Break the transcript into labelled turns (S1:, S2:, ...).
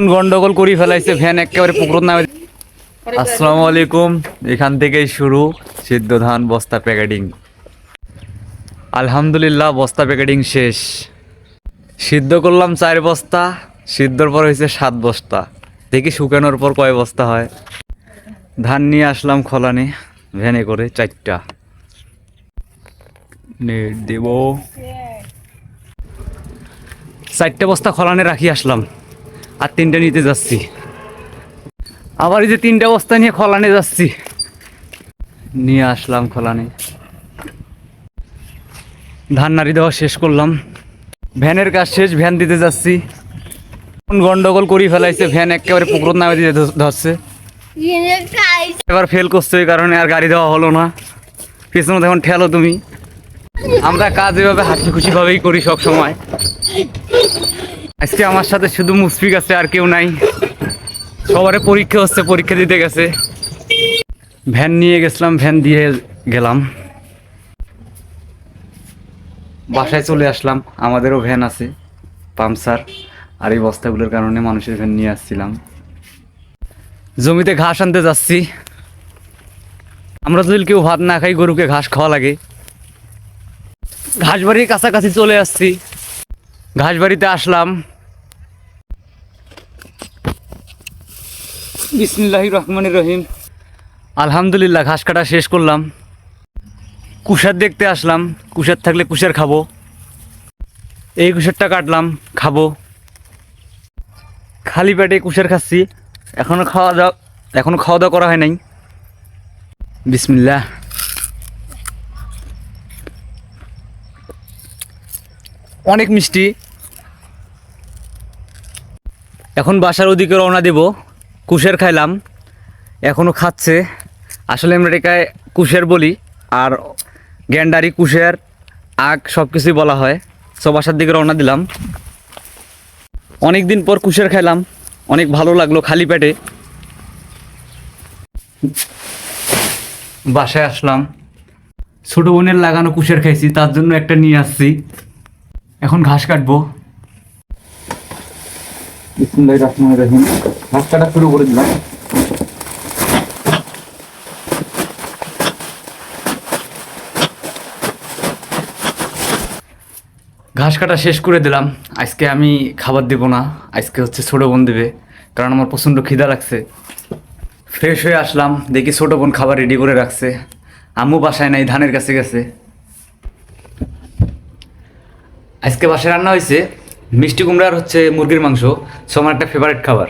S1: কোন গন্ডগোল করি ফেলাইছে ভ্যান একেবারে পুকুর নামে আসসালামু আলাইকুম। এখান থেকেই শুরু সিদ্ধ ধান বস্তা প্যাকেটিং। আলহামদুলিল্লাহ বস্তা প্যাকেটিং শেষ। সিদ্ধ করলাম চার বস্তা সিদ্ধর পর হয়েছে সাত বস্তা। দেখি শুকানোর পর কয় বস্তা হয়। ধান নিয়ে আসলাম খলানে ভ্যানে করে চারটা। নেট দেব। চারটে বস্তা খলানে রাখি আসলাম। আর তিনটা নিতে যাচ্ছি। আবার এই যে তিনটা বস্তা নিয়ে খলানে যাচ্ছি। নিয়ে আসলাম খলানে। ধান নাড়ি দেওয়া শেষ করলাম। ভ্যানের কাজ শেষ, ভ্যান দিতে যাচ্ছি। কোন গন্ডগোল করি ফেলাইছে, ভ্যান একেবারে পুকুর নামে দিয়ে ধরছে। এবার ফেল করছে এই কারণে আর গাড়ি দেওয়া হলো না। পিছনে তখন ঠেলো তুমি। আমরা কাজ এভাবে হাসি খুশি ভাবেই করি সব সময় আজকে আমার সাথে শুধু মুসফিক আছে আর কেউ নাই। সবারে পরীক্ষা হচ্ছে, পরীক্ষা দিতে গেছে। ভ্যান নিয়ে গেছিলাম, ভ্যান দিয়ে গেলাম। বাসায় চলে আসলাম, আমাদেরও ভ্যান আছে পামসার আর এই বস্তাগুলোর কারণে মানুষের ভ্যান নিয়ে আসছিলাম। জমিতে ঘাস আনতে যাচ্ছি। আমরা যদি কেউ ভাত না খাই, গরুকে ঘাস খাওয়া লাগে। ঘাস বাড়ির কাছাকাছি চলে আসছি। ঘাস বাড়িতে আসলাম। বিসমিল্লাহ রহমান রহিম। আলহামদুলিল্লাহ ঘাস কাটা শেষ করলাম। কুষার দেখতে আসলাম। কুষার থাকলে কুষার খাব। এই কুষারটা কাটলাম খাব। খালি পেটে কুষার খাচ্ছি। এখনও খাওয়া দাওয়া এখনও খাওয়া দাওয়া করা হয় নাই। বিসমিল্লাহ। অনেক মিষ্টি। এখন বাসার ওদিকে রওনা দেব। কুশের খাইলাম। এখনও খাচ্ছে। আসলে আমরা এটাকে কুশের বলি, আর গ্যান্ডারি, কুশের আগ সব কিছুই বলা হয়। সব বাসার দিকে রওনা দিলাম। অনেক দিন পর কুশের খাইলাম। অনেক ভালো লাগল খালি পেটে। বাসায় আসলাম। ছোটো বোনের লাগানো কুশের খাইছি, তার জন্য একটা নিয়ে আসছি। এখন ঘাস কাটবো। রহিম। ঘাস কাটা শুরু করে দিলাম। ঘাস কাটা শেষ করে দিলাম। আজকে আমি খাবার দেবো না। আজকে হচ্ছে ছোটো বোন দেবে কারণ আমার প্রচণ্ড খিদা লাগছে। ফ্রেশ হয়ে আসলাম দেখি ছোটো বোন খাবার রেডি করে রাখছে। আম্মু বাসায় নাই ধানের কাছে গেছে। আজকে বাসায় রান্না হয়েছে মিষ্টি কুমড়ার হচ্ছে মুরগির মাংস সো আমার একটা ফেভারিট খাবার।